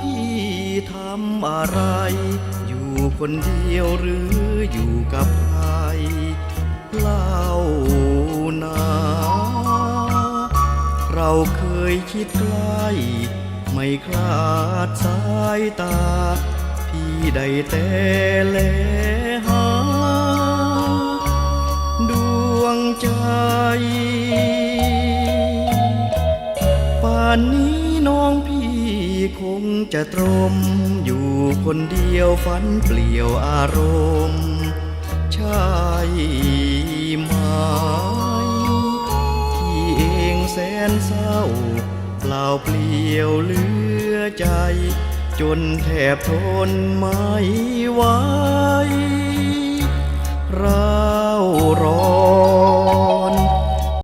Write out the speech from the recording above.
พี่ทำอะไร อยู่คนเดียวหรืออยู่กับใครเล่านาเราเคยคิดใกล้ไม่คลาดสายตา พี่ได้แต่เลหาดวงใจป่านนี้น้องพี่ คงจะตรม อยู่คนเดียวฝันเปลี่ยวอารมณ์ใช่ไหมที่เองแสนเศร้า เปล่าเปลี่ยวเหลือใจ จนแทบทนไม่ไหว